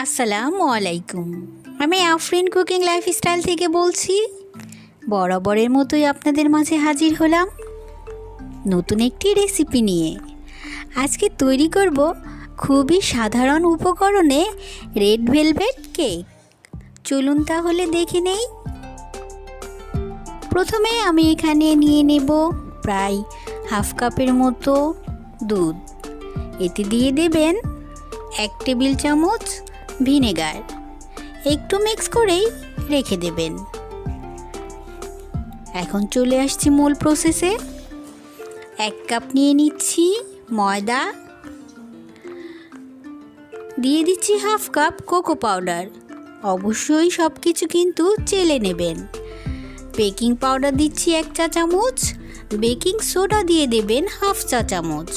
আসসালামু আলাইকুম। আমি আফরিন কুকিং লাইফস্টাইল থেকে বলছি, বরাবরের মতোই আপনাদের মাঝে হাজির হলাম নতুন একটি রেসিপি নিয়ে। আজকে তৈরি করব খুবই সাধারণ উপকরণে রেড ভেলভেট কেক। চলুন তাহলে দেখে নেই। প্রথমে আমি এখানে নিয়ে নেব প্রায় হাফ কাপের মতো দুধ। এতে দিয়ে দেবেন এক টেবিল চামচ ভিনেগার। একটু মিক্স করেই রেখে দেবেন। এখন চলে আসছি মূল প্রসেসে এক কাপ নিয়ে নিচ্ছি ময়দা। দিয়ে দিচ্ছি হাফ কাপ কোকো পাউডার। অবশ্যই সব কিছু কিন্তু চেলে নেবেন। বেকিং পাউডার দিচ্ছি এক চা চামচ। বেকিং সোডা দিয়ে দেবেন হাফ চা চামচ।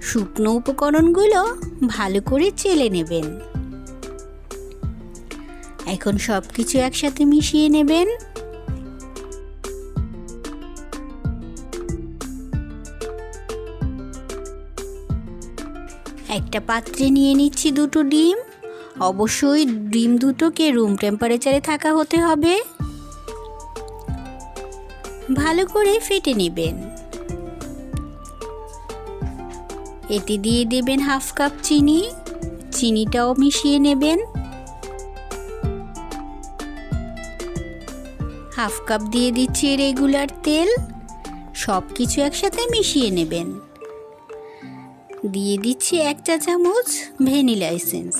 শুকনো উপকরণগুলো ভালো করে চেলে নেবেন। এখন সব কিছু একসাথে মিশিয়ে নেবেন। একটা পাত্রে নিয়ে নিচ্ছি দুটো ডিম। অবশ্যই ডিম দুটোকে রুম টেম্পারেচারে থাকা হতে হবে। ভালো করে ফেটে নেবেন। এতে দিয়ে দেবেন হাফ কাপ চিনি। চিনিটাও মিশিয়ে নেবেন। হাফ কাপ দিয়ে দিচ্ছি রেগুলার তেল। সব কিছু একসাথে মিশিয়ে নেবেন। দিয়ে দিচ্ছি এক চা চামচ ভ্যানিলা এসেন্স।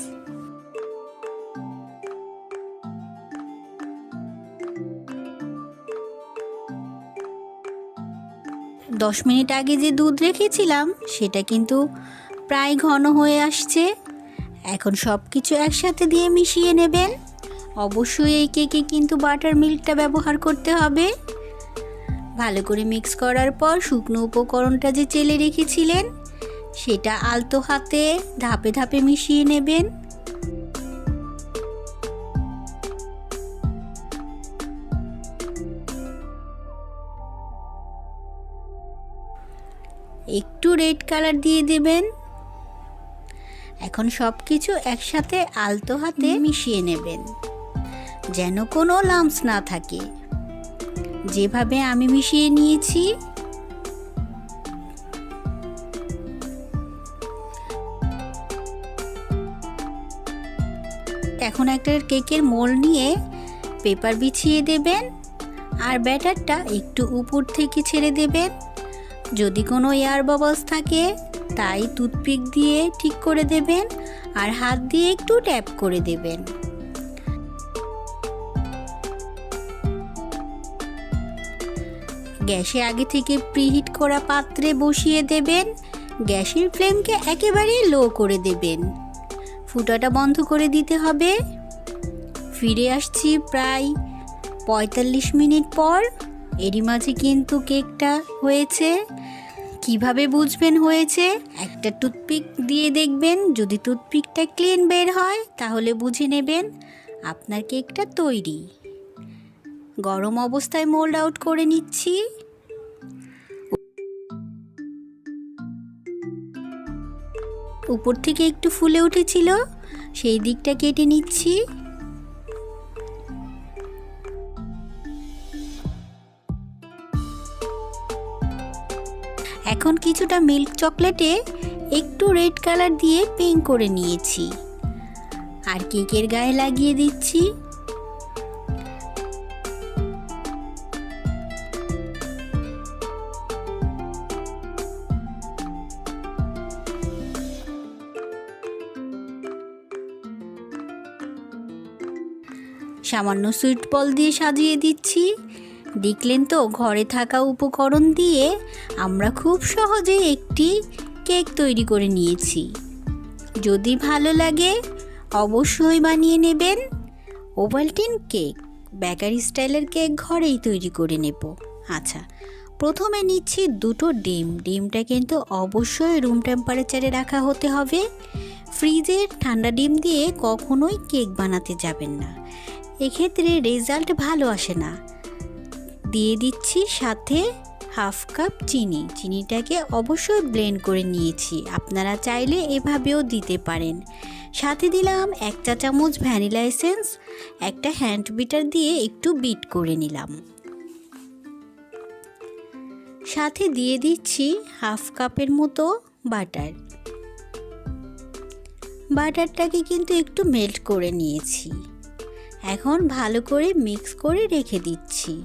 দশ মিনিট আগে যে দুধ রেখেছিলাম, সেটা কিন্তু প্রায় ঘন হয়ে আসছে। এখন সব কিছু একসাথে দিয়ে মিশিয়ে নেবেন। অবশ্যই এই কেকে কিন্তু বাটার মিল্কটা ব্যবহার করতে হবে। ভালো করে মিক্স করার পর শুকনো উপকরণটা যে চেলে রেখেছিলেন, সেটা আলতো হাতে ধাপে ধাপে মিশিয়ে নেবেন। একটু রেড কালার দিয়ে দেবেন। এখন সব কিছু একসাথে আলতো হাতে মিশিয়ে নেবেন। যেন কোনো লাম্পস না থাকে। যেভাবে আমি মিশিয়ে নিয়েছি। এখন একটা কেকের মোল নিয়ে পেপার বিছিয়ে দেবেন আর ব্যাটারটা একটু উপর থেকে ছেড়ে দেবেন। যদি কোনো এয়ার বাবলস থাকে, তাই টুথপিক দিয়ে ঠিক করে দেবেন আর হাত দিয়ে একটু ট্যাপ করে দেবেন। গ্যাসে আগে থেকে প্রিহিট করা পাত্রে বসিয়ে দেবেন। গ্যাসের ফ্লেমকে একেবারে লো করে দেবেন। ফুটাটা বন্ধ করে দিতে হবে। ফিরে আসছি প্রায় পঁয়তাল্লিশ মিনিট পর। এরই মাঝে কিন্তু কেকটা হয়েছে। কীভাবে বুঝবেন হয়েছে? একটা টুথপিক দিয়ে দেখবেন। যদি টুথপিকটা ক্লিন বের হয়, তাহলে বুঝে নেবেন আপনার কেকটা তৈরি। গরম অবস্থায় মোল্ড আউট করে নিচ্ছি। উপর থেকে একটু ফুলে উঠেছিল, সেই দিকটা কেটে নিচ্ছি। এখন কিছুটা মিল্ক চকলেটে একটু রেড কালার দিয়ে পিঙ্ক করে নিয়েছি। আর কেকের গায়ে লাগিয়ে দিচ্ছি। সামান্য সুইট বল দিয়ে সাজিয়ে দিচ্ছি। দেখলেন তো, ঘরে থাকা উপকরণ দিয়ে আমরা খুব সহজে একটি কেক তৈরি করে নিয়েছি। যদি ভালো লাগে, অবশ্যই বানিয়ে নেবেন। ওভালটিন কেক বেকারি স্টাইলের কেক ঘরেই তৈরি করে নেব। আচ্ছা প্রথমে নিচ্ছি দুটো ডিম। ডিমটা কিন্তু অবশ্যই রুম টেম্পারেচারে রাখা হতে হবে। ফ্রিজের ঠান্ডা ডিম দিয়ে কখনোই কেক বানাতে যাবেন না। এক্ষেত্রে রেজাল্ট ভালো আসে না। দিয়ে দিচ্ছি সাথে হাফ কাপ চিনি। চিনিটাকে অবশ্যই ব্লেন্ড করে নিয়েছি। আপনারা চাইলে এভাবেও দিতে পারেন। সাথে দিলাম এক চা চামচ ভ্যানিলা এসেন্স, একটা হ্যান্ড বিটার দিয়ে একটু বিট করে নিলাম। সাথে দিয়ে দিচ্ছি হাফ কাপের মতো বাটার। বাটারটাকে কিন্তু একটু মেল্ট করে নিয়েছি। এখন ভালো করে মিক্স করে রেখে দিচ্ছি।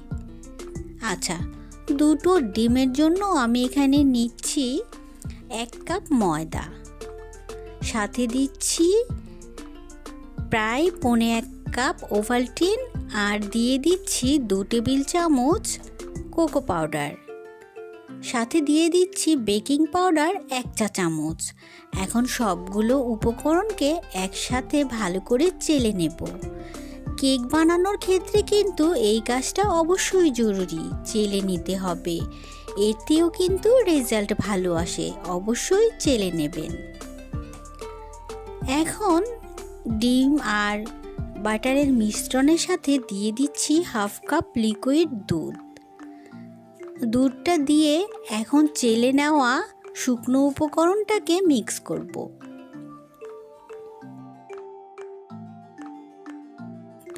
আচ্ছা দুটো ডিমের জন্য আমি এখানে নিচ্ছি এক কাপ ময়দা। সাথে দিচ্ছি প্রায় পনে এক কাপ ওভালটিন আর দিয়ে দিচ্ছি দু টেবিল চামচ কোকো পাউডার। সাথে দিয়ে দিচ্ছি বেকিং পাউডার এক চা চামচ। এখন সবগুলো উপকরণকে একসাথে ভালো করে চেলে নেব। কেক বানানোর ক্ষেত্রে কিন্তু এই কাজটা অবশ্যই জরুরি, চেলে নিতে হবে। এতেও কিন্তু রেজাল্ট ভালো আসে, অবশ্যই চেলে নেবেন। এখন ডিম আর বাটারের মিশ্রণের সাথে দিয়ে দিচ্ছি হাফ কাপ লিকুইড দুধ। দুধটা দিয়ে এখন চেলে নেওয়া শুকনো উপকরণটাকে মিক্স করব।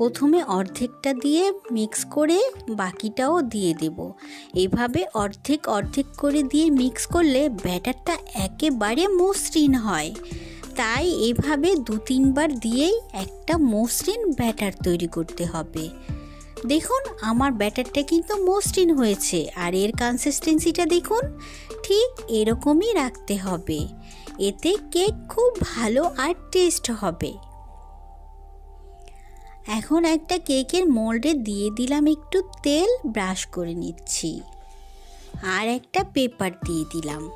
প্রথমে অর্ধেকটা দিয়ে মিক্স করে বাকিটাও দিয়ে দেব। এভাবে অর্ধেক অর্ধেক করে দিয়ে মিক্স করলে ব্যাটারটা একেবারে মসৃণ হয়। তাই এভাবে দু তিনবার দিয়েই একটা মসৃণ ব্যাটার তৈরি করতে হবে। দেখুন, আমার ব্যাটারটা কিন্তু মসৃণ হয়েছে আর এর কনসিস্টেন্সিটা দেখুন, ঠিক এরকমই রাখতে হবে। এতে কেক খুব ভালো আর টেস্ট হবে। এখন একটা কেকের মোল্ডে দিয়ে দিলাম একটু তেল, ব্রাশ করে নিচ্ছি। আর একটা পেপার দিয়ে দিলাম।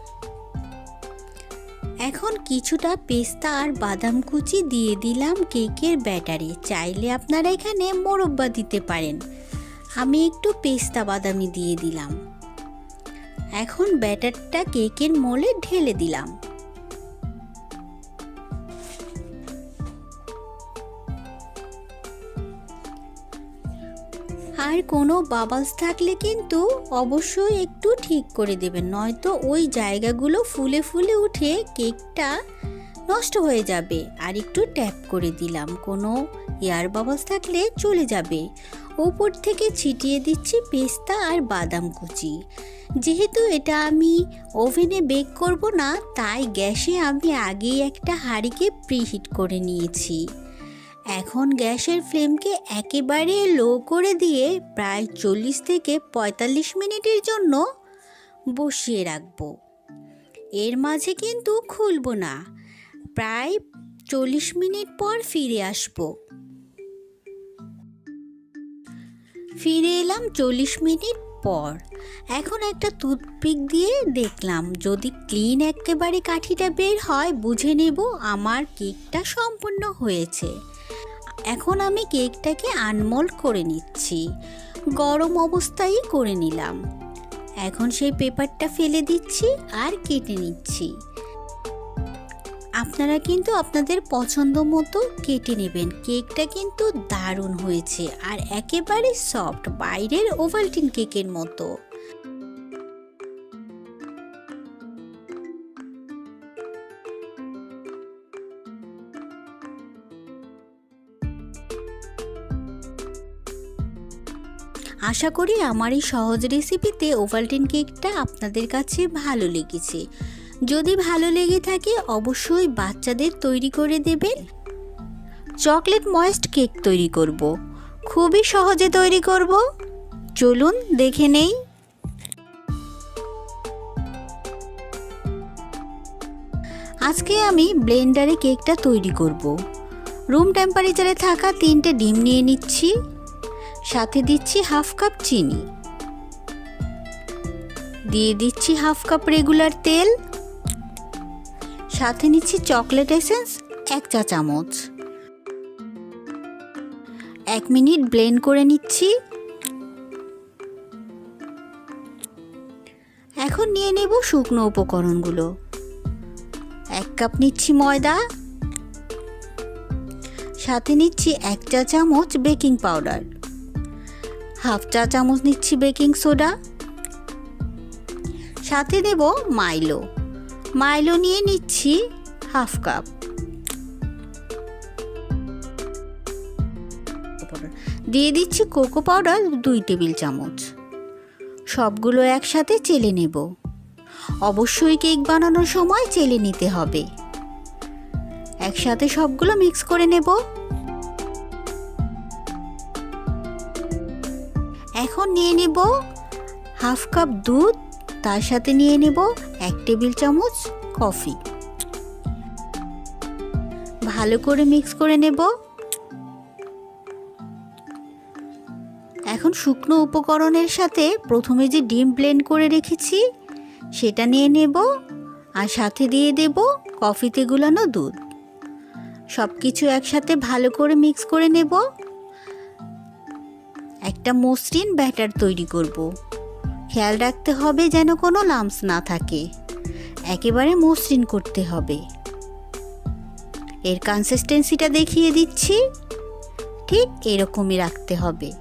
এখন কিছুটা পেস্তা আর বাদাম কুচি দিয়ে দিলাম কেকের ব্যাটারে। চাইলে আপনারা এখানে মোরব্বা দিতে পারেন। আমি একটু পেস্তা বাদামি দিয়ে দিলাম। এখন ব্যাটারটা কেকের মোলে ঢেলে দিলাম। আর কোনো বাবালস থাকলে কিন্তু অবশ্যই একটু ঠিক করে দেবেন, নয়তো ওই জায়গাগুলো ফুলে ফুলে উঠে কেকটা নষ্ট হয়ে যাবে। আর একটু ট্যাপ করে দিলাম, কোনো এয়ার বাবলস থাকলে চলে যাবে। ওপর থেকে ছিটিয়ে দিচ্ছি পেস্তা আর বাদাম কুচি। যেহেতু এটা আমি ওভেনে বেক করব না, তাই গ্যাসে আমি আগেই একটা হাঁড়িকে প্রিহিট করে নিয়েছি। এখন গ্যাসের ফ্লেমকে একেবারে লো করে দিয়ে প্রায় চল্লিশ থেকে পঁয়তাল্লিশ মিনিটের জন্য বসিয়ে রাখব। এর মাঝে কিন্তু খুলব না। প্রায় চল্লিশ মিনিট পর ফিরে আসব। ফিরে এলাম চল্লিশ মিনিট পর। এখন একটা টুথপিক দিয়ে দেখলাম, যদি ক্লিন একেবারে কাঠিটা বের হয়, বুঝে নেব আমার কেকটা সম্পূর্ণ হয়েছে। এখন আমি কেকটাকে আনমোল্ড করে নিচ্ছি। গরম অবস্থায় করে নিলাম। এখন সেই পেপারটা ফেলে দিচ্ছি আর কেটে নিচ্ছি। আপনারা কিন্তু আপনাদের পছন্দ মতো কেটে নেবেন। কেকটা কিন্তু দারুণ হয়েছে আর একেবারে সফট, বাইরের ওভালটিন কেকের মতো। আশা করি আমার এই সহজ রেসিপিতে ওভালটিন কেকটা আপনাদের কাছে ভালো লেগেছে। যদি ভালো লেগে থাকে, অবশ্যই বাচ্চাদের তৈরি করে দেবেন। চকলেট ময়েস্ট কেক তৈরি করব। খুবই সহজে তৈরি করব। চলুন, দেখে নেই। আজকে আমি ব্লেন্ডারে কেকটা তৈরি করব। রুম টেম্পারেচারে থাকা তিনটে ডিম নিয়ে নিচ্ছি। সাথে দিচ্ছি হাফ কাপ চিনি। দিয়ে দিচ্ছি হাফ কাপ রেগুলার তেল। সাথে নিচ্ছি চকলেট এসেন্স, এক চা চামচ। এক মিনিট ব্লেন্ড করে নিচ্ছি। এখন নিয়ে নেব শুকনো উপকরণগুলো। এক কাপ নিচ্ছি ময়দা। সাথে নিচ্ছি এক চা চামচ বেকিং পাউডার। হাফ চা চামচ নিচ্ছি বেকিং সোডা। সাথে দেব মাইলো। মাইলো নিয়ে নিচ্ছি হাফ কাপ। দিয়ে দিচ্ছি কোকো পাউডার দুই টেবিল চামচ। সবগুলো একসাথে চেলে নেব। অবশ্যই কেক বানানোর সময় চেলে নিতে হবে। একসাথে সবগুলো মিক্স করে নেব। নিয়ে নেব। হাফ কাপ দুধ, তার সাথে নিয়ে নেব এক টেবিল চামচ কফি। ভালো করে মিক্স করে নেব। এখন শুকনো উপকরণের সাথে প্রথমে যে ডিম ব্লেন্ড করে রেখেছি, সেটা নিয়ে নেব আর সাথে দিয়ে দেব কফিতে গুলানো দুধ। সব কিছু একসাথে ভালো করে মিক্স করে নেব। একটা মসৃণ ব্যাটার তৈরি করব। খেয়াল রাখতে হবে যেন কোনো লামস না থাকে। একেবারে মসৃণ করতে হবে। এর কনসিস্টেন্সিটা দেখিয়ে দিচ্ছি। ঠিক এরকমই রাখতে হবে।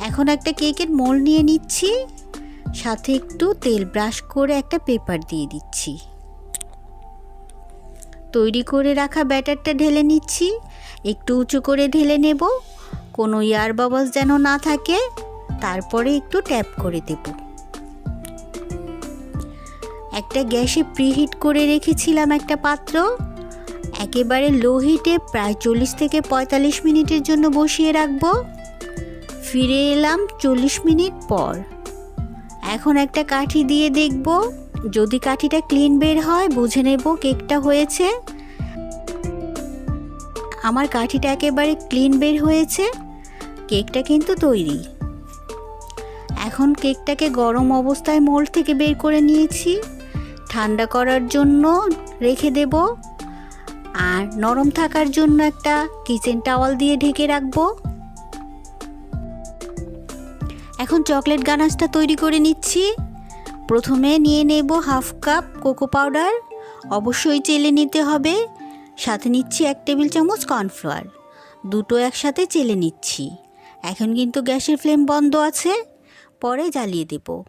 এখন একটা কেকের মোল নিয়ে নিচ্ছি। সাথে একটু তেল ব্রাশ করে একটা পেপার দিয়ে দিচ্ছি। তৈরি করে রাখা ব্যাটারটা ঢেলে নিচ্ছি। একটু উঁচু করে ঢেলে নেব। কোনো ইয়ার বাবলস যেন না থাকে, তারপরে একটু ট্যাপ করে দেব। একটা গ্যাসে প্রিহিট করে রেখেছিলাম একটা পাত্র। একেবারে লো হিটে প্রায় চল্লিশ থেকে পঁয়তাল্লিশ মিনিটের জন্য বসিয়ে রাখব। ফিরে এলাম চল্লিশ মিনিট পর। এখন একটা কাঠি দিয়ে দেখব। যদি কাঠিটা ক্লিন বের হয়, বুঝে নেব কেকটা হয়েছে। আমার কাঠিটা একেবারে ক্লিন বের হয়েছে। কেকটা কিন্তু তৈরি। এখন কেকটাকে গরম অবস্থায় মোল্ড থেকে বের করে নিয়েছি। ঠান্ডা করার জন্য রেখে দেব। আর নরম থাকার জন্য একটা কিচেন টাওয়াল দিয়ে ঢেকে রাখব। এখন চকলেট গানাশটা তৈরি করে নিচ্ছি। প্রথমে নিয়ে নেব হাফ কাপ কোকো পাউডার অবশ্যই চেলে নিতে হবে। সাথে নিচ্ছি এক টেবিল চামচ কর্নফ্লাওয়ার। দুটো একসাথে চেলে নিচ্ছি। এখন কিন্তু গ্যাসের ফ্লেম বন্ধ আছে। পরে জ্বালিয়ে দেব।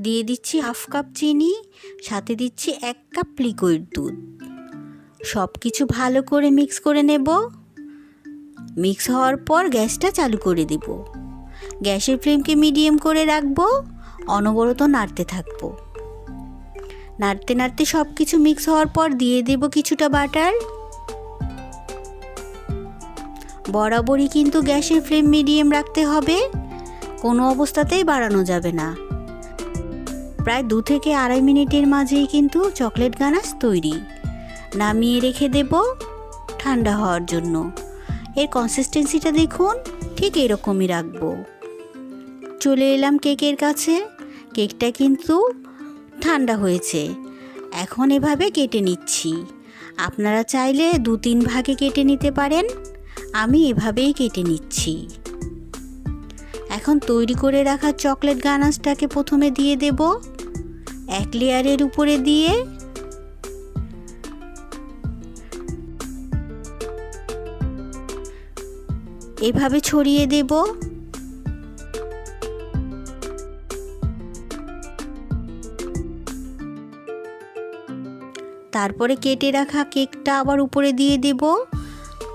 দিয়ে দিচ্ছি হাফ কাপ চিনি, সাথে দিচ্ছি এক কাপ লিকুইড দুধ। সব কিছু ভালো করে মিক্স করে নেব। মিক্স হওয়ার পর গ্যাসটা চালু করে দেবো। গ্যাসের ফ্লেমকে মিডিয়াম করে রাখব। অনবরত নাড়তে থাকব। নাড়তে নাড়তে সব কিছু মিক্স হওয়ার পর দিয়ে দেব কিছুটা বাটার। বরাবরই কিন্তু গ্যাসের ফ্লেম মিডিয়াম রাখতে হবে। কোনো অবস্থাতেই বাড়ানো যাবে না। প্রায় দু থেকে আড়াই মিনিটের মাঝেই কিন্তু চকলেট গানাশ তৈরি। নামিয়ে রেখে দেব ঠান্ডা হওয়ার জন্য। এর কনসিস্টেন্সিটা দেখুন, ঠিক এরকমই রাখব। চলে এলাম কেকের কাছে। কেকটা কিন্তু ঠান্ডা হয়েছে। এখন এভাবে কেটে নিচ্ছি। আপনারা চাইলে দু তিন ভাগে কেটে নিতে পারেন। আমি এভাবেই কেটে নিচ্ছি। এখন তৈরি করে রাখা চকলেট গানাসটাকে প্রথমে দিয়ে দেব। এক লেয়ারের উপরে দিয়ে এভাবে ছড়িয়ে দেবো। তারপরে কেটে রাখা কেকটা আবার উপরে দিয়ে দেব।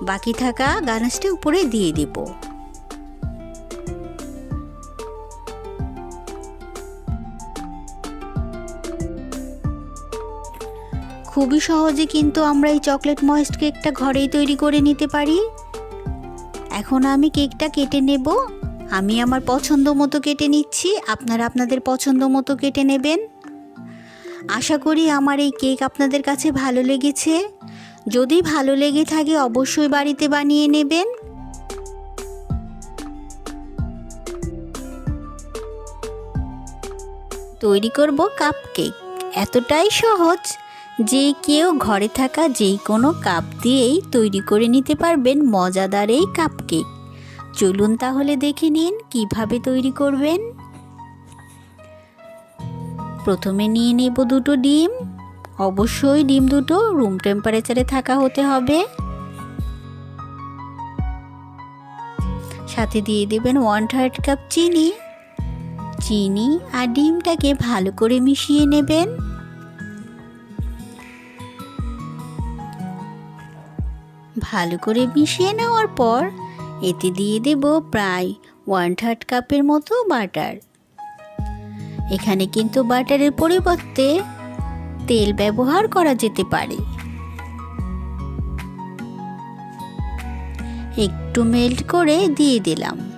বাকি থাকা গানাশটা উপরে দিয়ে দেব। খুবই সহজে কিন্তু আমরা এই চকলেট ময়েস্ট কেকটা ঘরেই তৈরি করে নিতে পারি। এখন আমি কেকটা কেটে নেব। আমি আমার পছন্দ মতো কেটে নিচ্ছি। আপনারা আপনাদের পছন্দ মতো কেটে নেবেন। আশা করি আমার এই কেক আপনাদের কাছে ভালো লেগেছে। যদি ভালো লেগে থাকে অবশ্যই বাড়িতে বানিয়ে নেবেন। তৈরি করব কাপ কেক এতটাই সহজ যে কেউ ঘরে থাকা যেই কোনো কাপ দিয়েই তৈরি করে নিতে পারবেন মজাদার এই কাপ কেক চলুন তাহলে দেখে নিন কীভাবে তৈরি করবেন। প্রথমে নিয়ে নেব দুটো ডিম। অবশ্যই ডিম দুটো রুম টেম্পারেচারে থাকা হতে হবে। সাথে দিয়ে দেবেন ওয়ান থার্ড কাপ চিনি। চিনি আর ডিমটাকে ভালো করে মিশিয়ে নেবেন। ভালো করে মিশিয়ে নেওয়ার পর এতে দিয়ে দেব প্রায় ওয়ান থার্ড কাপের মতো বাটার এখানে কিন্তু বাটারের পরিবর্তে তেল ব্যবহার করা যেতে পারে। একটু মেল্ট করে দিয়ে দিলাম।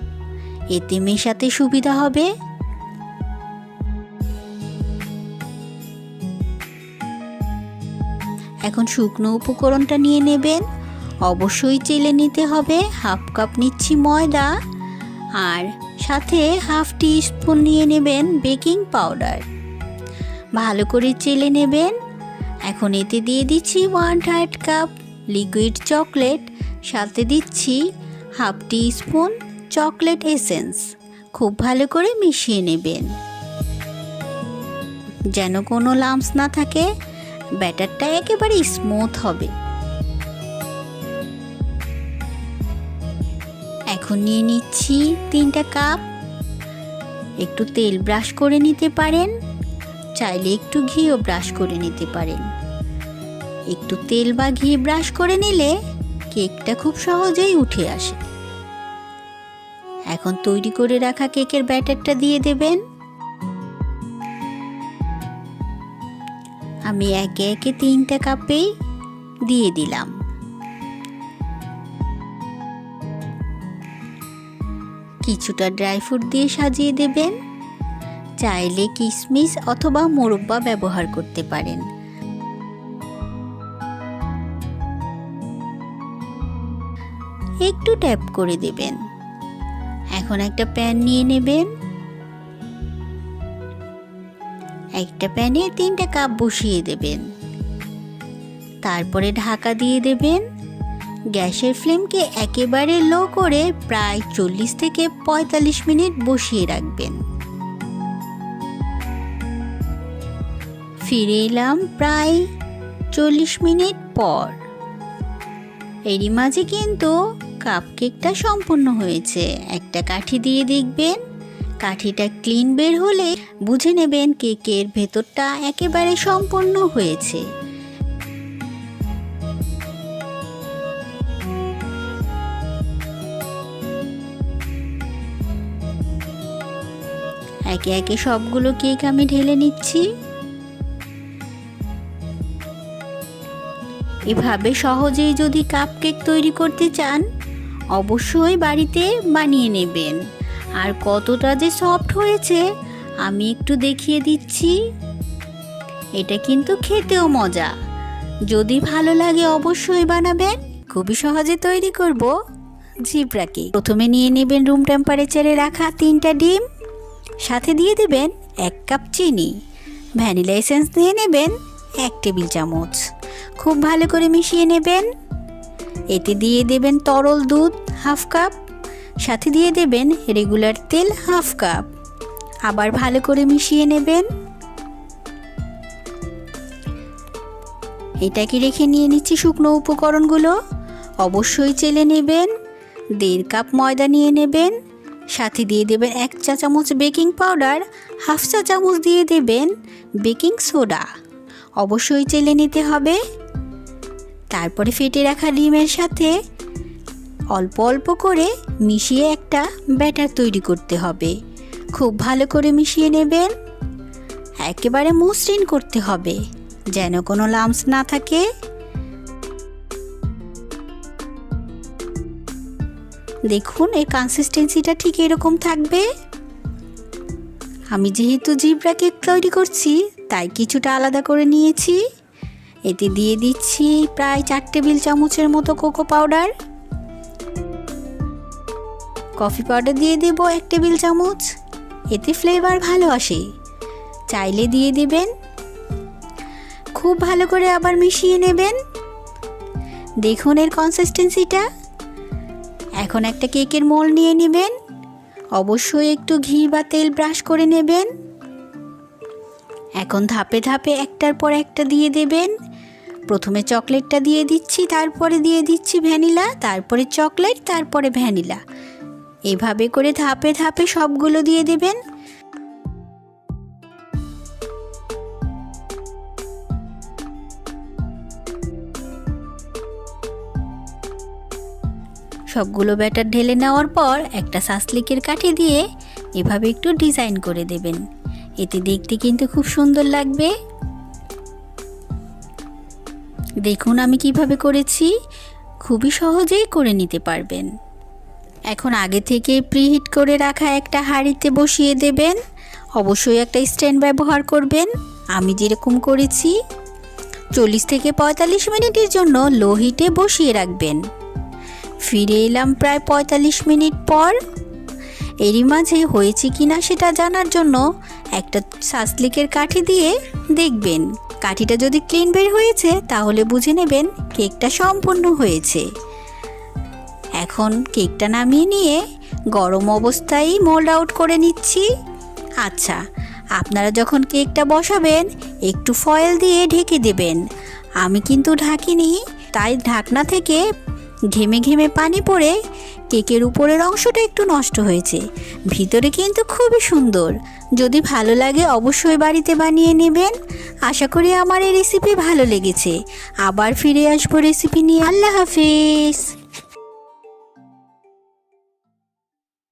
এতে মেশাতে সুবিধা হবে। এখন শুকনো উপকরণটা নিয়ে নেবেন। অবশ্যই চেলে নিতে হবে। হাফ কাপ নিচ্ছি ময়দা। আর সাথে হাফ টি স্পুন নিয়ে নেবেন বেকিং পাউডার। ভালো করে চেলে নেবেন। এখন এতে দিয়ে দিচ্ছি one third cup liquid chocolate সাথে দিচ্ছি half teaspoon chocolate essence খুব ভালো করে মিশিয়ে নেবেন। যেন কোনো লাম্পস না থাকে, ব্যাটারটা একেবারে স্মুথ হবে। এখন নিয়ে নিচ্ছি তিনটা কাপ একটু তেল ব্রাশ করে নিতে পারেন। চাইলে একটু ঘিও ব্রাশ করে নিতে পারেন। একটু তেল বা ঘি ব্রাশ করে নিলে কেকটা খুব সহজেই উঠে আসে। এখন তৈরি করে রাখা কেকের ব্যাটারটা দিয়ে দেবেন। আমি একে একে তিনটা কাপেই দিয়ে দিলাম। কিছুটা ড্রাই ফ্রুট দিয়ে সাজিয়ে দেবেন। চাইলে কিশমিশ অথবা মোরব্বা ব্যবহার করতে পারেন। একটু ট্যাপ করে দেবেন। এখন একটা প্যান নিয়ে নেবেন। একটা প্যানে তিনটা কাপ বসিয়ে দেবেন। তারপরে ঢাকা দিয়ে দেবেন। গ্যাসের ফ্লেমকে একেবারে লো করে প্রায় চল্লিশ থেকে পঁয়তাল্লিশ মিনিট বসিয়ে রাখবেন। ফিরে এলাম প্রায় চল্লিশ মিনিট পর। এরই মাঝে কিন্তু কাপকেকটা সম্পূর্ণ হয়েছে। একটা কাঠি দিয়ে দেখবেন। কাঠিটা ক্লিন বের হলে বুঝে নেবেন কেকের ভেতরটা একেবারে সম্পূর্ণ হয়েছে। একে একে সবগুলো কেক আমি ঢেলে নিচ্ছি। এভাবে সহজেই যদি কাপকেক তৈরি করতে চান, অবশ্যই বাড়িতে বানিয়ে নেবেন। আর কতটা যে সফট হয়েছে, আমি একটু দেখিয়ে দিচ্ছি। এটা কিন্তু খেতেও মজা। যদি ভালো লাগে অবশ্যই বানাবেন। খুবই সহজে তৈরি করব। জিব্রা কেক প্রথমে নিয়ে নেবেন রুম টেম্পারেচারে রাখা তিনটা ডিম। সাথে দিয়ে দেবেন এক কাপ চিনি। ভ্যানিলা এসেন্স দিয়ে নেবেন এক টেবিল চামচ। খুব ভালো করে মিশিয়ে নেবেন। এতে দিয়ে দেবেন তরল দুধ, হাফ কাপ। সাথে দিয়ে দেবেন রেগুলার তেল, হাফ কাপ। আবার ভালো করে মিশিয়ে নেবেন। এটাকে রেখে নিয়ে নিচ্ছি শুকনো উপকরণগুলো। অবশ্যই চেলে নেবেন, দেড় কাপ ময়দা নিয়ে নেবেন। সাথে দিয়ে দেবেন এক চা চামচ বেকিং পাউডার, হাফ চা চামচ দিয়ে দেবেন বেকিং সোডা। অবশ্যই চেলে নিতে হবে। তারপরে ফেটে রাখা ডিমের সাথে অল্প অল্প করে মিশিয়ে একটা ব্যাটার তৈরি করতে হবে। খুব ভালো করে মিশিয়ে নেবেন। একেবারে মসৃণ করতে হবে, যেন কোনো লামস না থাকে। দেখুন, এর কনসিস্টেন্সিটা ঠিক এরকম থাকবে। আমি যেহেতু জিব্রা কেক তৈরি করছি তাই কিছুটা আলাদা করে নিয়েছি। এতে দিয়ে দিচ্ছি প্রায় চার টেবিল চামচের মতো কোকো পাউডার। কফি পাউডার দিয়ে দেব এক টেবিল চামচ। এতে ফ্লেভার ভালো আসে। চাইলে দিয়ে দিবেন। খুব ভালো করে আবার মিশিয়ে নেবেন। দেখুন এর কনসিস্টেন্সিটা এখন একটা কেকের মোল নিয়ে নেবেন। অবশ্যই একটু ঘি বা তেল ব্রাশ করে নেবেন। এখন ধাপে ধাপে একটার পর একটা দিয়ে দেবেন। প্রথমে চকলেটটা দিয়ে দিচ্ছি, তারপরে দিয়ে দিচ্ছি ভ্যানিলা, তারপরে চকলেট, তারপরে ভ্যানিলা। এভাবে করে ধাপে ধাপে সবগুলো দিয়ে দেবেন। সবগুলো ব্যাটার ঢেলে নেওয়ার পর একটা সাসলিকের কাঠি দিয়ে এভাবে একটু ডিজাইন করে দেবেন। এতে দেখতে কিন্তু খুব সুন্দর লাগবে। দেখুন আমি কীভাবে করেছি। খুবই সহজেই করে নিতে পারবেন। এখন আগে থেকে প্রিহিট করে রাখা একটা হাঁড়িতে বসিয়ে দেবেন। অবশ্যই একটা স্ট্যান্ড ব্যবহার করবেন। আমি যেরকম করেছি। চল্লিশ থেকে পঁয়তাল্লিশ মিনিটের জন্য লো হিটে বসিয়ে রাখবেন। ফিরে এলাম প্রায় পঁয়তাল্লিশ মিনিট পর। এরই মাঝে হয়েছে কি না সেটা জানার জন্য একটা সাসলিকের কাঠি দিয়ে দেখবেন। কাঠিটা যদি ক্লিন বের হয়েছে, তাহলে বুঝে নেবেন কেকটা সম্পূর্ণ হয়েছে। এখন কেকটা নামিয়ে নিয়ে গরম অবস্থায় মোল্ড আউট করে নিচ্ছি। আচ্ছা আপনারা যখন কেকটা বসাবেন, একটু ফয়েল দিয়ে ঢেকে দেবেন। আমি কিন্তু ঢাকিনি, তাই ঢাকনা থেকে ঘেমে ঘেমে পানি পড়ে কেকের উপরের অংশটা একটু নষ্ট হয়েছে। ভিতরে কিন্তু খুবই সুন্দর। যদি ভালো লাগে অবশ্যই বাড়িতে বানিয়ে নেবেন। আশা করি আমার এই রেসিপি ভালো লেগেছে। আবার ফিরে আসব রেসিপি নিয়ে। আল্লাহ হাফিজ।